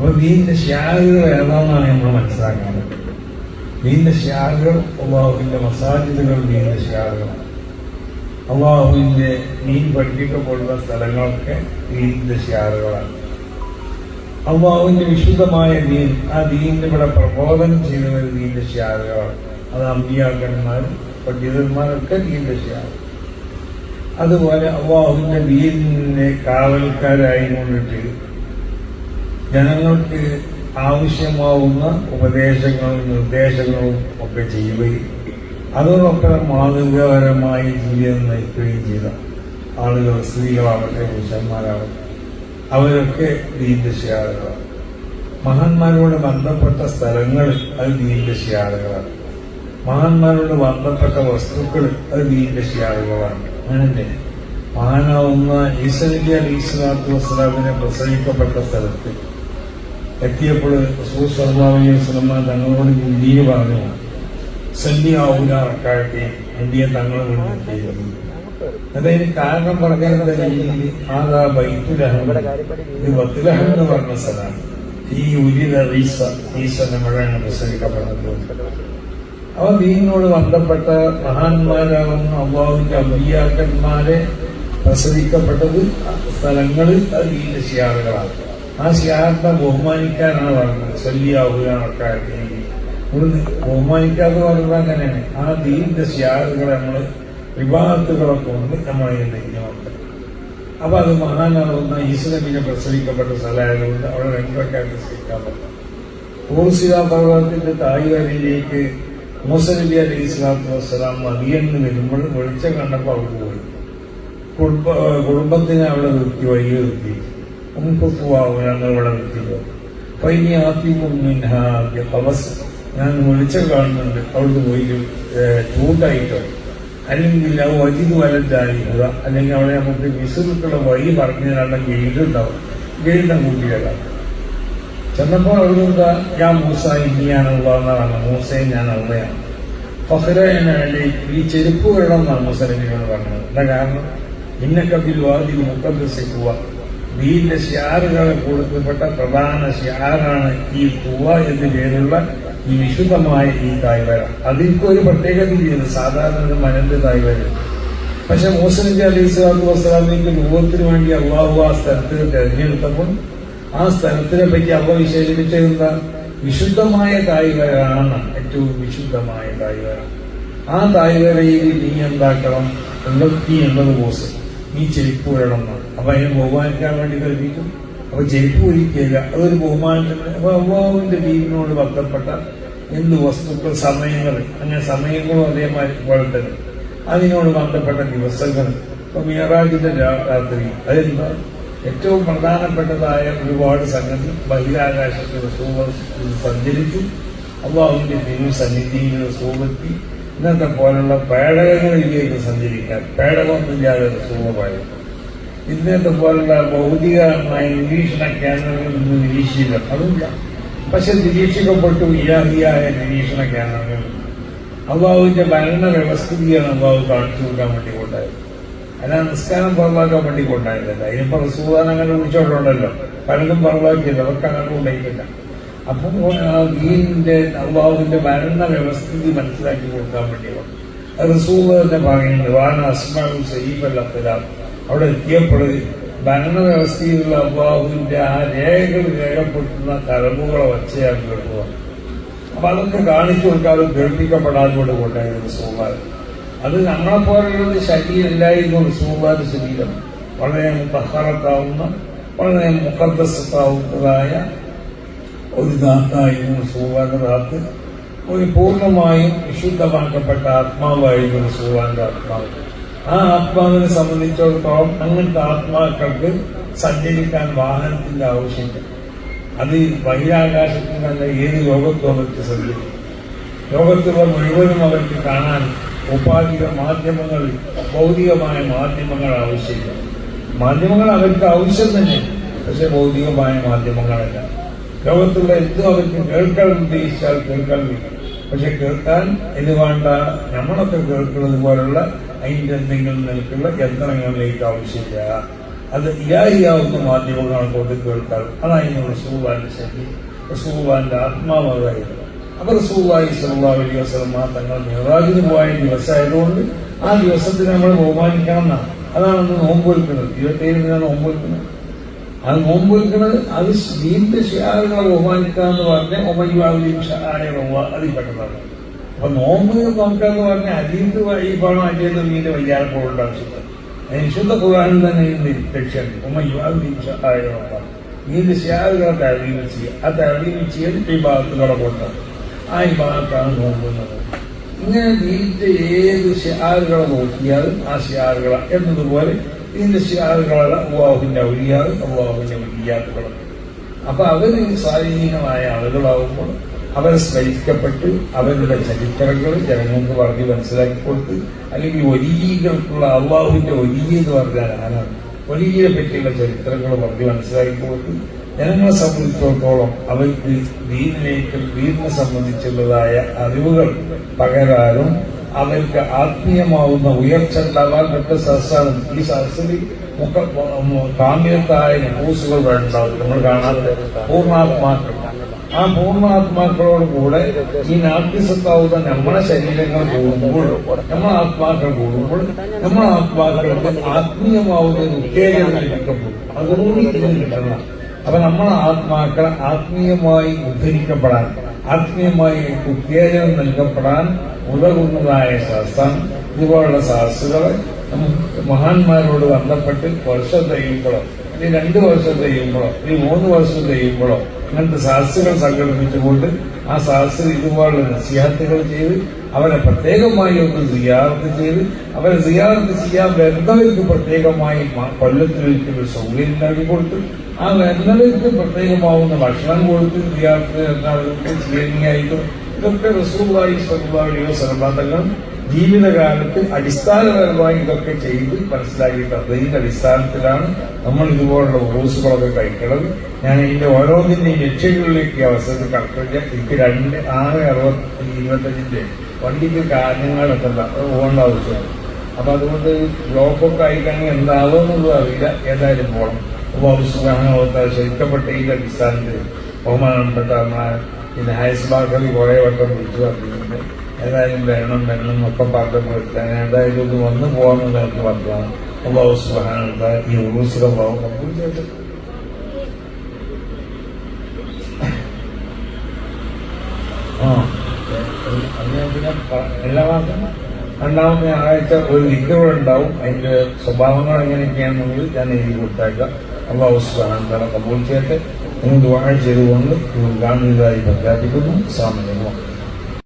അപ്പൊ ദീന്റെ ഷ്യാഗുകൾ ഏതാണെന്നാണ് നമ്മൾ മനസ്സിലാക്കുന്നത്. ദീന്റെ ഷ്യാഗുകൾ അള്ളാഹുവിന്റെ മസാജിദുകൾ ദീന്റെ ഷ്യാഗുകളാണ് അള്ളാഹുവിന്റെ മീൻ പഠിപ്പിക്കപ്പെടുന്ന സ്ഥലങ്ങളൊക്കെ ദീന്റെ ഷ്യാഗുകളാണ് അള്ളാഹുവിന്റെ വിശുദ്ധമായ ദീൻ ആ ദീനിന് ഇവിടെ പ്രബോധനം ചെയ്യുന്നത് ദീന്റെ ഷ്യാഗുകളാണ് അത് അമ്പിയാക്കന്മാരും പണ്ഡിതന്മാരൊക്കെ ദീന്റെ ഷ്യാഗുകൾ അതുപോലെ അള്ളാഹുവിന്റെ ദീനിനെ കാവൽക്കാരായി കൊണ്ടിട്ട് ജനങ്ങൾക്ക് ആവശ്യമാവുന്ന ഉപദേശങ്ങളും നിർദ്ദേശങ്ങളും ഒക്കെ ചെയ്യുകയും അതോടൊപ്പം മാതൃകാപരമായി ജീവിതം നയിക്കുകയും ചെയ്ത ആളുകൾ സ്ത്രീകളാവട്ടെ പുരുഷന്മാരാവട്ടെ അവരൊക്കെ ദീപശിയാളുകളാണ് മഹാന്മാരോട് ബന്ധപ്പെട്ട സ്ഥലങ്ങൾ അത് ദീപശിയാളുകളാണ് മഹാന്മാരോട് ബന്ധപ്പെട്ട വസ്തുക്കൾ അത് ദീപശിയാളുകളാണ് അങ്ങനെ മഹാനാവുന്ന ഈസനബി അലി ഇസ്ലാത്തു വസ്ലാമിനെ പ്രസവിക്കപ്പെട്ട സ്ഥലത്ത് എത്തിയപ്പോൾ വസല്ലം തങ്ങളോട് ഇന്ത്യയിൽ പറഞ്ഞു സന്നി ആവൂല അക്കാലത്തെ ഇന്ത്യ തങ്ങൾ അതായത് കാരണം രീതിയിൽ? ആദാ ബൈത്തുലഹം ഇത് വത്തുലഹം എന്ന് പറഞ്ഞ സ്ഥലമാണ്. ഈ ഉരിത ഈസ ഈസ നമ്മളാണ് പ്രസംഗിക്കപ്പെടുന്നത് അവ ദീനിനോട് ബന്ധപ്പെട്ട മഹാന്മാരാകുന്ന അള്ളാഹുവിന്റെ അമ്പിയാക്കന്മാരെ പ്രസവിക്കപ്പെട്ടത് സ്ഥലങ്ങളിൽ അത് ദീന്റെ ശിയാറുകളാണ്. ആ സിയാറിനെ ബഹുമാനിക്കാനാണ് പറഞ്ഞത് ശല്യാവുകാനൊക്കെ ഇവിടുന്ന് ബഹുമാനിക്കാതെ പറഞ്ഞത് അങ്ങനെയാണ് ആ ദീന്റെ സിയാറുകളെ നമ്മൾ വിവാഹത്തുകളൊക്കെ കൊണ്ട് നമ്മളെ നെഞ്ഞുണ്ട് അപ്പൊ അത് മഹാനാവുന്ന ഈശ്വരനെ പ്രസവിക്കപ്പെട്ട സ്ഥലമായതുകൊണ്ട് അവിടെ രണ്ടൊക്കെ പ്രസവിക്കാൻ പറ്റും. ഓർസില പർവതത്തിന്റെ തായ്വരയിലേക്ക് മൂസനബി അലൈഹി സ്വലാത്തു വസ്സലാം മതിയെന്ന് വരുമ്പോൾ വെളിച്ചം കണ്ടപ്പോൾ അവിടെ പോയി. കുടുംബ കുടുംബത്തിനെ അവിടെ നിർത്തി വഴി നിർത്തി ഉംപുവാവും ഞങ്ങൾ ഇവിടെ പൈനി അപ്പൊ ഇനി ആദ്യ തപസ് ഞാൻ വിളിച്ച കാണുന്നുണ്ട്. അവിടുന്ന് പോയി ചൂണ്ടായിട്ടോ. അല്ലെങ്കിൽ ആ വജിത് വലതായിരിക്കുക അല്ലെങ്കിൽ അവിടെ നമുക്ക് വിസുറുക്കുള്ള വഴി പറഞ്ഞു തരാനുള്ള ഗൈഡ് ഉണ്ടാവും ഗൈഡിനെ കൂട്ടിയിടാം ചെന്നപ്പോൾ അവിടെ ഞാൻ മൂസ ഇനിയാണുള്ളതെന്നാണ് മൂസയും ഞാൻ അള്ളയാണ്. ഫഹ്റേനാണ് ഈ ചെരുപ്പ് വേണം എന്നാണ് മൂസലിനോട് പറഞ്ഞത്. എന്താ കാരണം? ഇന്നക്കബിൽ വാദി മുക്കദ്സിക്കുക ദീന്റെ ഷിയാറുകളെ കൊടുക്കപ്പെട്ട പ്രധാന ഷിയാറാണ് ഈ പൂവ എന്ന് പേരുള്ള ഈ വിശുദ്ധമായ ഈ തായ്വര. അതിൽക്ക് ഒരു പ്രത്യേകത ചെയ്യുന്നു സാധാരണ ഒരു മരന്റെ തായ്വര. പക്ഷെ മൂസനബി അലൈഹി സ്വലാത്തു വസ്സലാമിന്റെ രൂപത്തിന് വേണ്ടി അള്ളാഹു ആ സ്ഥലത്ത് തെരഞ്ഞെടുത്തപ്പോൾ ആ സ്ഥലത്തിനെ പറ്റി അവ വിശേഷിപ്പിച്ചത് വിശുദ്ധമായ തായ്വരാണ് ഏറ്റവും വിശുദ്ധമായ തായ്വര. ആ തായ്വരയിൽ നീ എന്താക്കണം? എൺപത്തി എന്നത് കോസ് നീ ചെരുപ്പ് എന്നാണ് അപ്പൊ അതിനെ ബഹുമാനിക്കാൻ വേണ്ടി കൽപ്പിക്കും അപ്പൊ ചെരുപ്പ് ഒരിക്കലില്ല. അതൊരു ബഹുമാനത്തിന് അപ്പൊ അള്ളാഹുവിന്റെ ദീപിനോട് ബന്ധപ്പെട്ട എന്ത് വസ്തുക്കൾ സമയങ്ങൾ അങ്ങനെ സമയങ്ങളും അതേമാതിരി പോലെ അതിനോട് ബന്ധപ്പെട്ട ദിവസങ്ങൾ. ഇപ്പൊ മീറാജിന്റെ രാത്രി അതെന്താ? ഏറ്റവും പ്രധാനപ്പെട്ടതായ ഒരുപാട് സംഗതി ബഹിരാകാശത്തിൽ സഞ്ചരിച്ചു. അള്ളാഹുവിന്റെ തിരു സന്നിധിയിൽ സൂപത്തി ഇന്നത്തെ പോലുള്ള പേടകങ്ങളിലേക്ക് സഞ്ചരിക്കാൻ പേടകമൊന്നുമില്ലാതെ സുഖമായി. ഇന്നത്തെ പോലുള്ള ഭൗതികമായ നിരീക്ഷണ കേന്ദ്രങ്ങളിൽ നിന്ന് നിരീക്ഷിച്ചില്ല. അതുമില്ല. പക്ഷെ നിരീക്ഷിക്കപ്പെട്ടു. ഇയാഹിയായ നിരീക്ഷണ കേന്ദ്രങ്ങൾ അള്ളാഹുവിന്റെ ഭരണ വ്യവസ്ഥിതിയാണ് അള്ളാഹു കാണിച്ചു കൊടുക്കാൻ വേണ്ടി കൊണ്ടായത് അല്ല നിസ്കാരം പുറമാക്കാൻ വേണ്ടി കൊണ്ടായിരുന്നില്ല അതിനിപ്പോ റസൂദാൻ അങ്ങനെ പലരും പലതും പുറത്താക്കിയില്ല അവർക്ക് അങ്ങനെ ഉണ്ടായിട്ടില്ല അപ്പം ദീനിന്റെ അള്ളാഹുവിന്റെ ഭരണ വ്യവസ്ഥിതി മനസ്സിലാക്കി കൊടുക്കാൻ വേണ്ടിയാണ് തന്നെ പറയുന്നുണ്ട് വാന അസ്മാവും സരീഫല്ലാത്തരാം അവിടെ ഭരണ വ്യവസ്ഥയിലുള്ള അള്ളാഹുവിന്റെ ആ രേഖകൾ രേഖപ്പെടുത്തുന്ന കലമുകളെ വച്ചയാണ് കേൾക്കുക അപ്പൊ അതൊക്കെ കാണിച്ചു കൊടുക്കാതെ കേൾപ്പിക്കപ്പെടാതെ കൊണ്ട് കൊണ്ടായിരുന്നു റസൂൽ അത് നമ്മളെ പോലെയുള്ള ശരീരമല്ലായിരുന്നു റസൂള്ളാന്റെ ശരീരം. വളരെ മുത്തഹറത്താവുന്ന വളരെ മുഖദ്ദത്താവുന്നതായ ഒരു റസൂള്ളാന്റെ ദാത്ത് ഒരു പൂർണമായും വിശുദ്ധമാക്കപ്പെട്ട ആത്മാവായിരുന്നു റസൂള്ളാന്റെ ആത്മാവ്. ആ ആത്മാവിനെ സംബന്ധിച്ചിടത്തോളം അങ്ങനത്തെ ആത്മാക്കൾക്ക് സഞ്ചരിക്കാൻ വാഹനത്തിന്റെ ആവശ്യമില്ല. അത് ബഹിരാകാശത്തിൽ തന്നെ ഏത് ലോകത്തും അവർക്ക് സഞ്ചരിക്കും. ലോകത്തുള്ള മുഴുവനും അവർക്ക് കാണാൻ ഉപാധിക മാധ്യമങ്ങൾ ഭൗതികമായ മാധ്യമങ്ങൾ ആവശ്യമില്ല. മാധ്യമങ്ങൾ അവർക്ക് ആവശ്യം തന്നെ പക്ഷെ ഭൗതികമായ മാധ്യമങ്ങളല്ല. ലോകത്തുള്ള എന്തും അവർക്ക് കേൾക്കാനുണ്ട് കേൾക്കാൻ കഴിയും പക്ഷെ കേൾക്കാൻ ഇത് വേണ്ട നമ്മളൊക്കെ കേൾക്കുന്നത് പോലുള്ള അതിന്റെ എന്തെങ്കിലും നിലക്കുള്ള യന്ത്രങ്ങളിലേക്ക് ആവശ്യമില്ല. അത് ഇയാഹിയാവുന്ന മാധ്യമങ്ങളാണ് കൊണ്ട് കേൾക്കാറ് അതായിരുന്നു റസൂബാന്റെ ശക്തി റസൂബാന്റെ ആത്മാവായിരുന്നു അപ്പൊ റസൂബായി സല്ലാ വസ്ലമ തങ്ങൾ നിറാജിന് പോയ ദിവസമായതുകൊണ്ട് ആ ദിവസത്തിന് നമ്മൾ ബഹുമാനിക്കണം എന്നാണ്. അതാണ് നോമ്പ് വിൽക്കുന്നത് ഇരുപത്തേഴിനാണ് നോമ്പ് വിൽക്കുന്നത് അത് നോമ്പ് വിൽക്കുന്നത് അത് ദീന്റെ ഷിയാറുകളെ ബഹുമാനിക്കുക എന്ന് പറഞ്ഞ ഒമയുവാവിലെയും ഷാറുള്ള അതിൽ പെട്ടതാണ് അപ്പൊ നോമ്പ് നോക്കാന്ന് പറഞ്ഞ ഈ പണം അതിന്റെ നീന്റെ വയ്യാറപ്പോഴുള്ള ആവശ്യമില്ല. അതിന് വിശുദ്ധ ഖുർആാനിൽ തന്നെ ഇതിന്റെ ലക്ഷ്യം ഒമയുവാവിലെയും നോക്കാം നീന്റെ ഷിയാറുകളെ തഴവീവ് ചെയ്യുക. ആ തഴവീവ് ചെയ്ത് ഈ ഭാഗത്ത് കൊണ്ടാണ് ആ ഈ ഭാഗത്താണ് നോക്കുന്നത് ഇങ്ങനെ നീന്റെ ഏത് ഷിയാറുകളെ നോക്കിയാലും ആ ഷിയാറുകളെ എന്നതുപോലെ ഇതിന്റെ ഷിയാറുകളാണ് അള്ളാഹുവിന്റെ ഔലിയാറ് അള്ളാഹുവിന്റെ വലിയാത്തുകളും അപ്പൊ അവർ സ്വാധീനമായ ആളുകളാവുമ്പോൾ അവരെ സ്മരിക്കപ്പെട്ട് അവരുടെ ചരിത്രങ്ങൾ ജനങ്ങൾക്ക് പറഞ്ഞ് മനസ്സിലാക്കി കൊടുത്ത് അല്ലെങ്കിൽ ഒലീകൾക്കുള്ള അള്ളാഹുവിന്റെ ഒലിയ എന്ന് പറഞ്ഞാൽ ആരാണ്? ഒലിയെ പറ്റിയുള്ള ചരിത്രങ്ങൾ പറഞ്ഞ് മനസ്സിലാക്കി കൊടുത്ത് ജനങ്ങളെ സംബന്ധിച്ചിടത്തോളം അവർക്ക് ദീനിലേക്ക് ദീനിനെ സംബന്ധിച്ചുള്ളതായ അറിവുകൾ പകരാനും അവർക്ക് ആത്മീയമാവുന്ന ഉയർച്ച ഉണ്ടാവാൻ പറ്റ സദസ്സാണ്. ഈ സദസ്സിൽ മുഖ കാമ്യത്തായ ന്യൂസുകൾ വേണ്ടാവും. നമ്മൾ കാണാത്ത പൂർണാത്മാക്കൾ. ആ പൂർണാത്മാക്കളോട് കൂടെ ഈ നാട്യസത്താവുന്ന നമ്മുടെ ശരീരങ്ങൾ കൂടുമ്പോൾ നമ്മളെ ആത്മാക്കൾ കൂടുമ്പോൾ നമ്മളെ ആത്മാക്കൾക്ക് ആത്മീയമാവുന്ന ഒരു ഉത്തേജനം ലഭിക്കപ്പെടും അതുകൊണ്ട് ഇതിന് കിട്ടണം. അപ്പൊ നമ്മളെ ആത്മാക്കൾ ആത്മീയമായി ഉദ്ധരിക്കപ്പെടാൻ. ആത്മീയമായി ഉത്തേജനം നൽകപ്പെടാൻ ഉതകുന്നതായ ശാസ്ത്രം ഇതുപോലുള്ള സദസ്സുകളെ നമുക്ക് മഹാന്മാരോട് ബന്ധപ്പെട്ട് വർഷം കഴിയുമ്പോഴോ ഇനി രണ്ട് വർഷം കഴിയുമ്പോഴോ ഇനി മൂന്ന് വർഷം കഴിയുമ്പോഴോ അങ്ങനത്തെ സദസ്സുകൾ സംഘടിപ്പിച്ചുകൊണ്ട് ആ സദസ്സിൽ ഇതുപോലുള്ള നസിഹാത്തുകൾ ചെയ്ത് അവരെ പ്രത്യേകമായി ഒന്ന് സിയാർത്ത് ചെയ്ത് അവരെ സിയാർത്ത് ചെയ്യാൻ വരുന്നവർക്ക് പ്രത്യേകമായി കൊല്ലത്തിൽ ഒരു സൗകര്യം നൽകി കൊടുത്ത് ആ വരുന്നവർക്ക് പ്രത്യേകമാവുന്ന ഭക്ഷണം കൊടുത്ത് സിയാർത്ത് എന്താ ചെയ്യുന്നതായിട്ടും ഇതൊക്കെ റിസർവായി സ്വന്തമായ സർബാധങ്ങൾ ജീവിതകാലത്ത് അടിസ്ഥാനപരമായി ഇതൊക്കെ ചെയ്ത് മനസ്സിലാക്കിയിട്ട് അതിന്റെ അടിസ്ഥാനത്തിലാണ് നമ്മൾ ഇതുപോലുള്ള ഉറൂസുകളൊക്കെ കഴിക്കുന്നത് ഞാൻ ഇതിന്റെ ഓരോന്നിന്റെയും ലക്ഷ്യങ്ങളിലേക്ക് ഈ അവസരത്തിൽ കടക്കില്ല എനിക്ക് രണ്ട് ആറ് അറുപത്തി ഇരുപത്തഞ്ചിന്റെ വണ്ടിക്ക് കാര്യങ്ങളൊക്കെ പോകേണ്ട ആവശ്യമാണ് അപ്പൊ അതുകൊണ്ട് ബ്ലോക്കൊക്കെ ആയിക്കഴിഞ്ഞാൽ എന്താവുമെന്നുള്ളത് അറിയില്ല. ഏതായാലും പോകണം. ഉപസുഖാനോത്ത ശരിക്കപ്പെട്ട ഇതിന്റെ അടിസ്ഥാനത്തിൽ ബഹുമാനപ്പെട്ട നമ്മളെ പിന്നെ ഹൈസ്ബാക്കറി കുറെ വട്ടം വിളിച്ചു പറഞ്ഞിട്ടുണ്ട്. ഏതായാലും വരണം വരണം എന്നൊക്കെ പറഞ്ഞപ്പോൾ ഞാൻ ഏതായാലും ഒന്ന് വന്നു പോകാമെന്ന് എനിക്ക് പറഞ്ഞതാണ് അള്ളാഹു സുബ്ഹാനഹു വ ഈ പ- എല്ലാ രണ്ടാമത്തെ ഞായറാഴ്ച ഒരു വിഗ്രഹം ഉണ്ടാവും. അതിന്റെ സ്വഭാവങ്ങൾ എങ്ങനെയൊക്കെയാണെന്നുള്ളത് ഞാൻ എഴുതി കൊടുത്തേക്കാം. അള്ളാഹു സുബ്ഹാനഹു കബൂൽ ചെയ്യട്ടെ. നിങ്ങൾ ദുആ ചെയ്തുകൊണ്ട് ഇത് കാണുന്നതായി പ്രഖ്യാപിക്കുന്നു. സാമന്യമാണ്